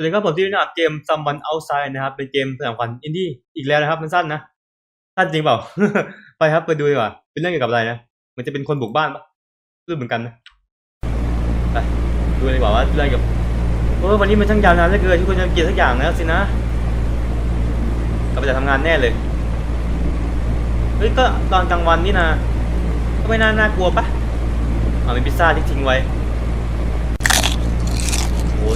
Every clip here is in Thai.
สวัสดีครับผมที่นะครับเกม Someone Outside นะครับ เป็นเกมสำคัญอินดี้อีกแล้วนะครับ มันสั้นนะสั้นจริงเปล่า ไปครับไปดูดีกว่า เป็นเรื่องเกี่ยวกับอะไรนะมันจะเป็นคนบุกบ้านปะรู้เหมือนกันนะไปดูเลยดีกว่าว่าเรื่องเกี่ยวกับเออวันนี้มันช่างยาวนานเหลือเกินที่คุณจะเกียรสักอย่างแล้วสินะกลับไปจะทำงานแน่เลยเฮ้ยก็ตอนกลางวันนี่นะก็ไม่น่าน่ากลัวปะเอาเป็นพิซซ่าที่ทิ้งไว้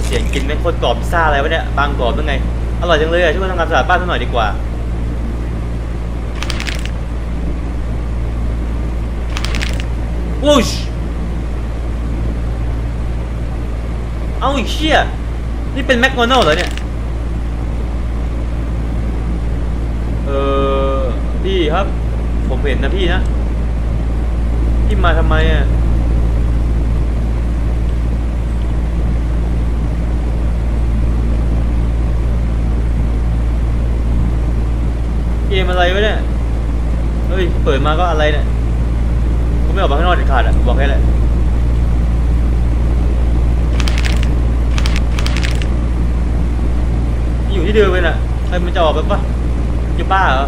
เสียงกินไม่งโคตรกรอบพิซซ่าอะไรวะเนี่ยบางกรอบยังไง อร่อยจังเลยอะช่วยทำความสะอาดบ้านสักหน่อยดีกว่าวูชเอาอีกเชี่ยนี่เป็นแมคโดนัลเหรอเนี่ย เออพี่ครับ ผมเห็นนะพี่นะ พี่มาทำไมอะ มอะไรวะเนี่ย เฮ้ย เปิดมาก็อะไรเนี่ยกูไม่ออกมาข้างนอกเด็ดขาดอะบอกแค่นั้นอยู่ที่เดิมเลยน่ะใครมันจะออกไปปะจะบ้าเหรอ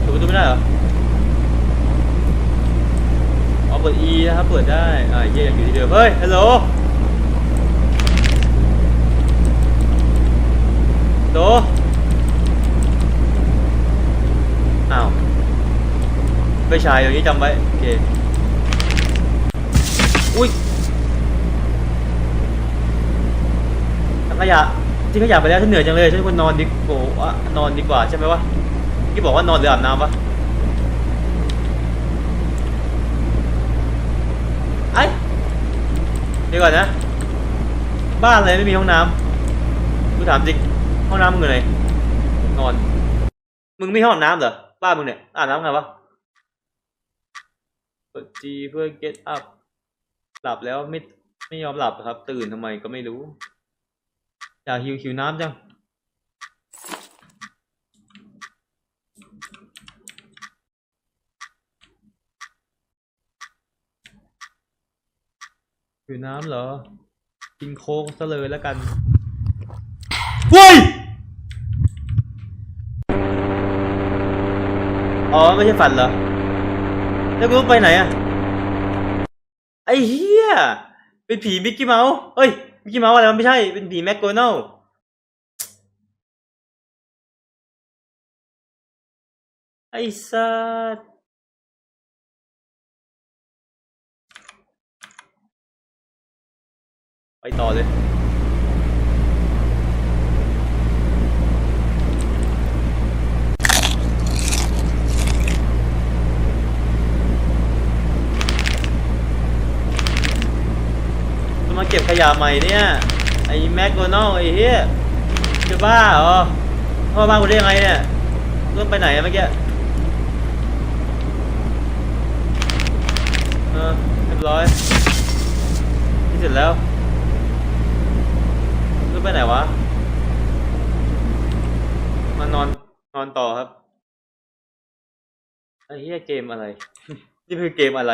เปิดประตูไม่ได้เหรอเอ๋อเปิด E นะครับ เปิดได้ อ่าเย่ยังอยู่ที่เดิม เฮ้ย ฮัลโหล ฮัลโหล อ้าว ไม่ใช่อย่างนี้จำไว้โอเคอุ้ยถังขยะทิ้งขยะไปแล้วฉันเหนื่อยจังเลยฉันควรนอนดีกว่านอนดีกว่าใช่ไหมวะที่บอกว่านอนหรืออาบน้ำวะไอ้เดี๋ยวก่อนนะ บ้านอะไรไม่มีห้องน้ำกูถามจริงห้องน้ำมึงอยู่ไหนนอน มึงไม่ห้องน้ำเหรอบ้านมึงเนี่ยอาบน้ำไงวะ กด G เพื่อ get up หลับแล้วไม่ไม่ยอมหลับครับ ตื่นทำไมก็ไม่รู้ อยากหิวหิวน้ำจัง หิวน้ำเหรอ กินโค้กซะเลยแล้วกันเฮ้ยอ๋อ ไม่ใช่ฝันเหรอ แล้วกูไปไหนอะไอ้เหี้ย เป็นผีมิกกี้เมาส์เฮ้ยมิกกี้เมาส์อะไรมันไม่ใช่ เป็นผีแมคโดนัลไอ้สัสไปต่อเลย เก็บขยะใหม่เนี่ยไอ้แมคโดนัลไอ้เหี้ยจะบ้าเหรอพ่อบ้านกูได้ยังไงเนี่ยเริ่มไปไหนเมื่อกี้เออเรียบร้อยที่เสร็จแล้วเริ่มไปไหนวะมานอนนอนต่อครับไอ้เหี้ยเกมอะไร นี่คือเกมอะไร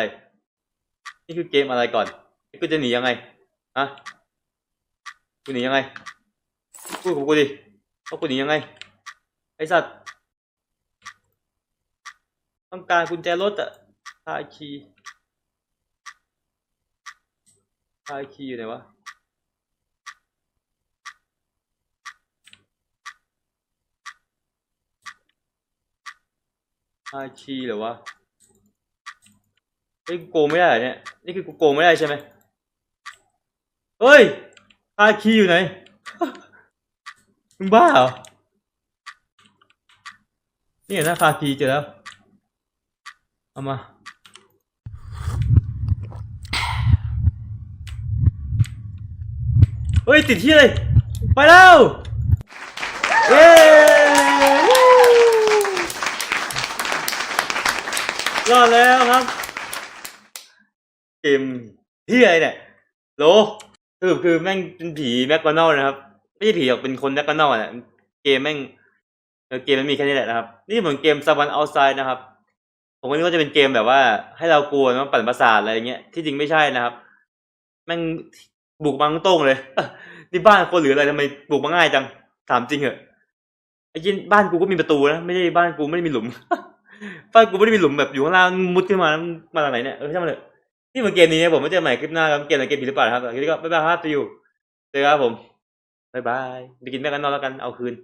นี่คือเกมอะไรก่อนกูจะหนียังไง ฮะกูหนียังไงพูดกับกูดิว่ากูหนียังไง ไอสัตว์ ต้องการกุญแจรถอะพาคีย์พาคีอยู่ไหนวะพาคีเหรอวะเฮ้ยกูโกงไม่ได้เหรอเนี่ย นี่คือกูโกงไม่ได้ใช่ไหม เฮ้ยคาคีอยู่ไหน มึงบ้าเหรอ นี่นะคาคีเจอแล้ว เอามา เฮ้ย ติดที่เลย ไปแล้ว เย้รอดแล้วครับ เกมที่อะไรเนี่ยโห คือคือแม่งเป็นผีแมคโดนัลนะครับ ไม่ใช่ผีหรอกเป็นคนแมคโดนัลด์อะเกมแม่งเกมมันมีแค่นี้แหละนะครับ นี่เหมือนเกม Someone Outside นะครับผมก็นึกว่าจะเป็นเกมแบบว่า ให้เรากลัวมันปั่นประสาทอะไรเงี้ยที่จริงไม่ใช่นะครับแม่งบุกบังตรงเลยนี่บ้านคนหรืออะไรทำไมปลูกมาง่ายจังถามจริงเหอะไอ้ยินบ้านกูก็มีประตูนะไม่ใช่บ้านกูไม่ได้มีหลุมบ้านกูไม่ได้มีหลุมแบบอยู่ข้างล่างมุดขึ้นมามาจากไหนเนี่ยเออช่างมันเถ นี่เหมือนเกมนี้นะผมไม่เจอใหม่คลิปหน้าครับเกมอะไรเกมผีหรือเปล่าครับคลิปนี้ก็บ๊ายบายครับไปอยู่เจอครับผมบ๊ายบายไปกินแม่กันนอนแล้วกันเอาคืน